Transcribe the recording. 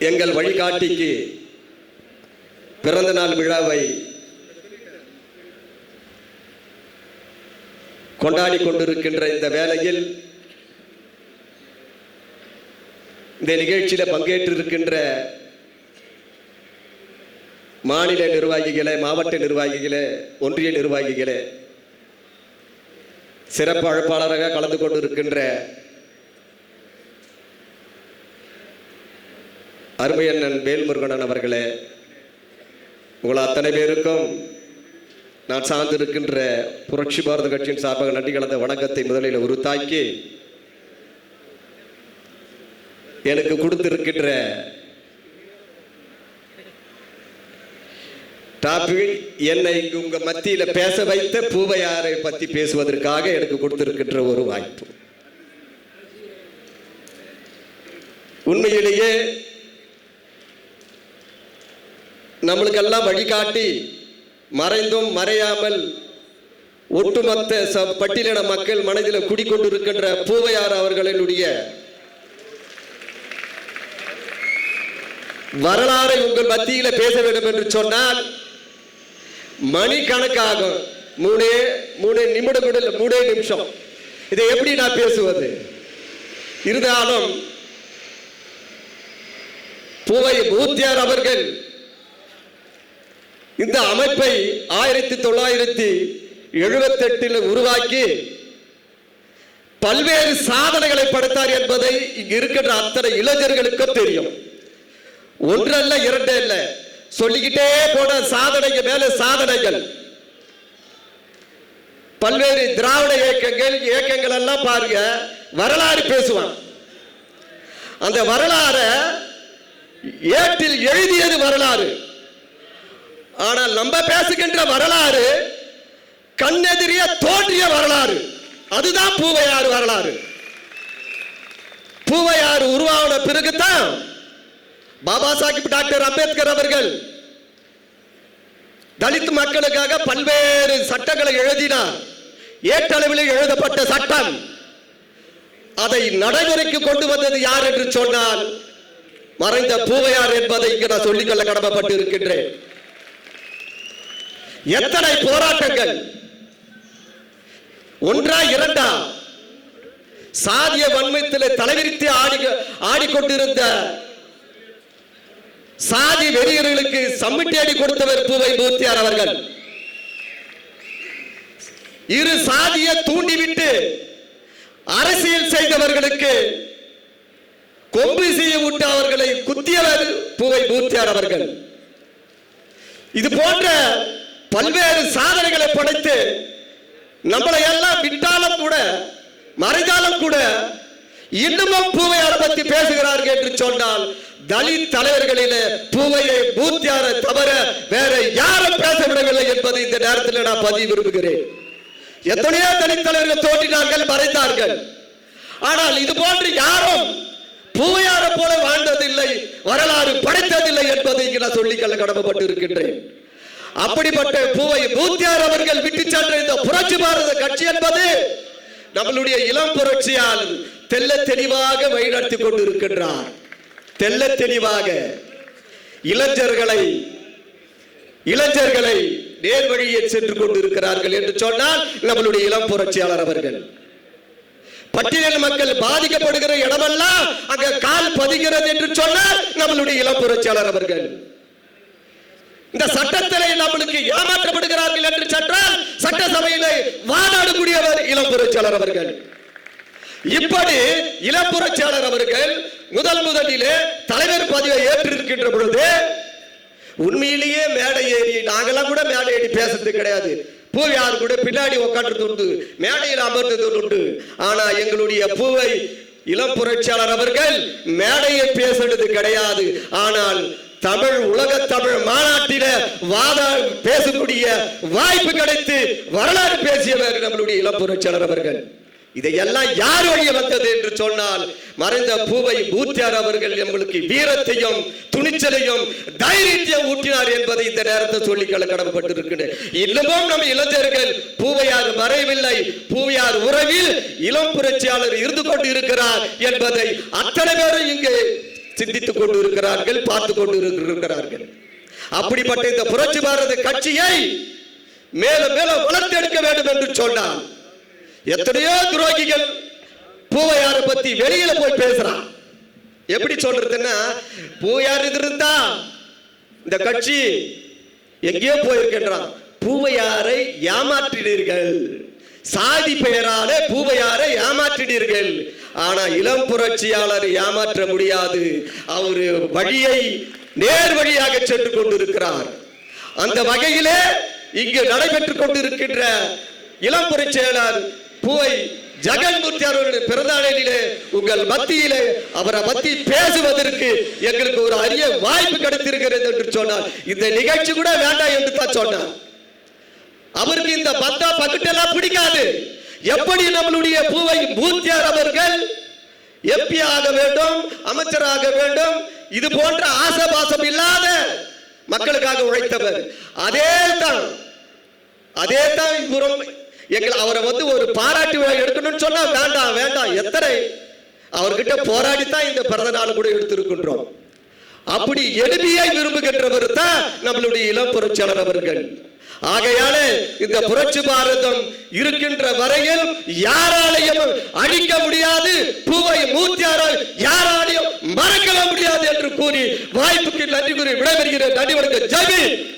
எங்கள் வழிகாட்டிக்கு பிறந்த நாள் விழாவை கொண்டாடி கொண்டிருக்கின்ற இந்த வேளையில் இந்த நிகழ்ச்சியில் பங்கேற்றிருக்கின்ற மாநில நிர்வாகிகளே மாவட்ட நிர்வாகிகளே ஒன்றிய நிர்வாகிகளே சிறப்பு அழைப்பாளராக கலந்து கொண்டிருக்கின்ற அருமையண்ணன் வேல்முருகனன் அவர்களே உங்கள் அத்தனை பேருக்கும் நான் சார்ந்திருக்கின்ற புரட்சி பாரத கட்சியின் சார்பாக நன்றி கலந்த வணக்கத்தை முதலில் உருத்தாக்கி எனக்கு கொடுத்திருக்கின்ற டாபிக் என்னை இங்கு உங்க மத்தியில பேச வைத்த பூவையாரை பத்தி பேசுவதற்காக எனக்கு கொடுத்திருக்கின்ற ஒரு வாய்ப்பு. உண்மையிலேயே நம்மளுக்கெல்லாம் வழிகாட்டி மறைந்தும் மறையாமல் ஒட்டுமொத்த ச- பட்டியலின மக்கள் மனதில் குடிக்கொண்டிருக்கின்ற பூவையார் அவர்களினுடைய வரலாறை உங்கள் மத்தியில் பேச வேண்டும் என்று சொன்னால் மணிக்கணக்காகும் மூணே மூணு நிமிடம் கூட இல்லை, மூணே நிமிஷம். இதை எப்படி நான் பேசுவது? இருந்தாலும் பூவை பூத்தியார் அவர்கள் இந்த அமைப்பை ஆயிரத்தி தொள்ளாயிரத்தி எழுபத்தெட்டில் உருவாக்கி பல்வேறு சாதனைகளை படைத்தார் என்பதை இங்கு இருக்கின்ற அத்தனை இளைஞர்களுக்கும் தெரியும். ஒன்றல்ல இரண்டு அல்ல சொல்லிக்கிட்டே போன சாதனைக்கு மேல சாதனைகள். பல்வேறு திராவிட இயக்கங்கள் இயக்கங்கள் எல்லாம் பாருங்க வரலாறு பேசுவான் அந்த வரலாற ஏட்டில் எழுதியது வரலாறு. ஆனால் நம்ம பேசுகின்ற வரலாறு கண்ணெதிரிய தோன்றிய வரலாறு. அதுதான் பூவையாறு வரலாறு. பூவையாறு உருவான பிறகுதான் பாபா சாஹிப் டாக்டர் அம்பேத்கர் அவர்கள் தலித் மக்களுக்காக பல்வேறு சட்டங்களை எழுதினார். ஏற்றளவில் எழுதப்பட்ட சட்டம். அதை நடைமுறைக்கு கொண்டு வந்தது யார் என்று சொன்னால் மறைந்த பூவையார் என்பதை இங்கு நான் சொல்லிக்கொள்ள கடமைப்பட்டு இருக்கின்றேன் எத்தனை போராட்டங்கள்? ஒன்றா இரண்டா? சாதிய வன்மத்தில் தலைவிரித்து ஆடி ஆடிக்கொண்டிருந்த சாதி வெறியர்களுக்கு சம்மிட்டி அடி கொடுத்தவர் பூவை மூர்த்தியார் அவர்கள். இரு சாதியை தூண்டிவிட்டு அரசியல் செய்தவர்களுக்கு கொம்பு செய்ய விட்டு அவர்களை குத்தியவர் பூவை மூர்த்தியார் அவர்கள். இது போன்ற பல்வேறு சாதனைகளை படைத்து நம்மளை எல்லாம் விட்டாலும் கூட மறைந்தாலும் கூட இன்னமும் பூவையார் பத்தி பேசுகிறார்கள் என்று சொன்னால் தலித் தலைவர்களிலே பூவையை பூத்தியார தவிர வேற யாரும் பேச விடவில்லை என்பதை இந்த நேரத்தில் நான் பதிவு விரும்புகிறேன். எத்தனையோ தலித் தலைவர்கள் தோன்றினார்கள் மறைந்தார்கள். ஆனால் இது போன்று யாரும் பூவையார போல வாழ்ந்ததில்லை வரலாறு படைத்ததில்லை என்பதை நான் சொல்லிக்கொள்ள கடமைப்பட்டு இருக்கின்றேன் அப்படிப்பட்ட பூவை பூத்தியார் அவர்கள் விட்டு சென்ற இந்த புரட்சி பாரத கட்சி என்பது நம்மளுடைய இளம் புரட்சியால் தெல்ல தெளிவாக வழிநடத்தி கொண்டு இருக்கின்றார் தெல்ல தெளிவாக இளைஞர்களை இளைஞர்களை நேர் வழியில் சென்று கொண்டிருக்கிறார்கள் என்று சொன்னால் நம்மளுடைய இளம் புரட்சியாளர் அவர்கள். பட்டியல் மக்கள் பாதிக்கப்படுகிற இடமெல்லாம் அங்க கால் பதிகிறது என்று சொன்னால் நம்மளுடைய இளம் புரட்சியாளர் அவர்கள். இந்த சட்டத்திலே நம்மளுக்கு ஏமாற்றப்படுகிறார்கள் என்று சென்றால் சட்டசபையிலே வாதாடக்கூடியவர் இளம்புரட்சியாளர் அவர்கள். இப்படி இளம்புரட்சியாளர் அவர்கள் முதல் முதலிலே தலைவர் பதவியை ஏற்றிருக்கின்ற பொழுது உண்மையிலேயே மேடை ஏறி நாங்கெல்லாம் கூட மேடை ஏறி பேசுறது கிடையாது. பூவியார் கூட பின்னாடி உட்காந்துறது உண்டு. மேடையில் அமர்ந்தது உண்டு. ஆனா எங்களுடைய பூவை இளம் புரட்சியாளர் அவர்கள் மேடையை பேசுறது கிடையாது. ஆனால் தமிழ் உலக தமிழ் மாநாட்டில வாத பேசக்கூடிய வாய்ப்பு கிடைத்து வரலாறு பேசியவர் நம்மளுடைய இளம் புரட்சியாளர் அவர்கள். இதையெல்லாம் யார் வழிய வந்தது என்று சொன்னால் மறைந்த பூவை பூத்தியார் அவர்கள் நம்மளுக்கு வீரத்தையும் துணிச்சலையும் தைரியத்தையும் ஊட்டினார் என்பதை இந்த நேரத்தை சொல்லி கடமைப்பட்டிருக்கின்றேன் இன்னமும் நம் இளைஞர்கள் பூவையார் மறையவில்லை பூவையார் உறவில் இளம் புரட்சியாளர் இருந்து கொண்டு இருக்கிறார் என்பதை அத்தனை பேரும் இங்கு சிந்தித்துக் கொண்டு இருக்கிறார்கள் பார்த்து கொண்டு இருக்கிறார்கள் அப்படிப்பட்ட இந்த புரட்சி பாரத கட்சியை மேலும் மேலும் வளர்த்தெடுக்க வேண்டும் என்று சொன்னார் எத்தனையோ துரோகிகள் பூவையாரை பத்தி வெளியில போய் பேசுறான். எப்படி சொல்றதுன்னா பூவையார் இருந்தா இந்த கட்சி எங்கேயோ போயிருக்கின்றான். பூவையாரை ஏமாற்றினீர்கள். சாதி பெயரால பூவையாரை ஏமாற்றினீர்கள். ஆனா இளம் புரட்சியாளர் ஏமாற்ற முடியாது. அவரு வழியை நேர் வழியாக சென்று கொண்டிருக்கிறார். அந்த வகையிலே இங்கு நடைபெற்றுக் கொண்டிருக்கின்ற இளம் புரட்சியாளர் பூவை ஜெகன்மூர்த்தி அவர்களுடைய பிறந்தாளிலே உங்கள் மத்தியிலே அவரை பத்தி பேசுவதற்கு எங்களுக்கு ஒரு அரிய வாய்ப்பு கிடைத்திருக்கிறது என்று சொன்னார். இந்த நிகழ்ச்சி கூட வேண்டாம் என்று தான் சொன்னார். அவருக்கு இந்த பத்தா பக்கெட்டெல்லாம் பிடிக்காது. எப்படி நம்மளுடைய பூவை பூத்தியார் அவர்கள் எம்பி ஆக வேண்டும்? அமைச்சராக வேண்டும்? இது போன்ற ஆசபாசம் இல்லாத மக்களுக்காக உழைத்தவர். அதே தான் அதே தான் எங்கள் அவரை வந்து ஒரு பாராட்டு விழா எடுக்கணும்னு சொன்னா வேண்டாம் வேண்டாம் எத்தனை? அவர்கிட்ட போராடித்தான் இந்த பிறந்த நாள் கூட எடுத்திருக்கின்றோம். அப்படி எளிமையாய் விரும்புகின்றவர் தான் நம்மளுடைய இளம் பொருட்சியாளர் அவர்கள். ஆகையால இந்த புரட்சி பாரதம் இருக்கின்ற வரையில் யாராலையும் அழிக்க முடியாது பூவை மூத்தியாரால் யாராலையும் மறக்கவே முடியாது என்று கூறி வாய்ப்புக்கு நன்றி கூறி விடைபெறுகிறேன். நன்றி வணக்கம். ஜெய்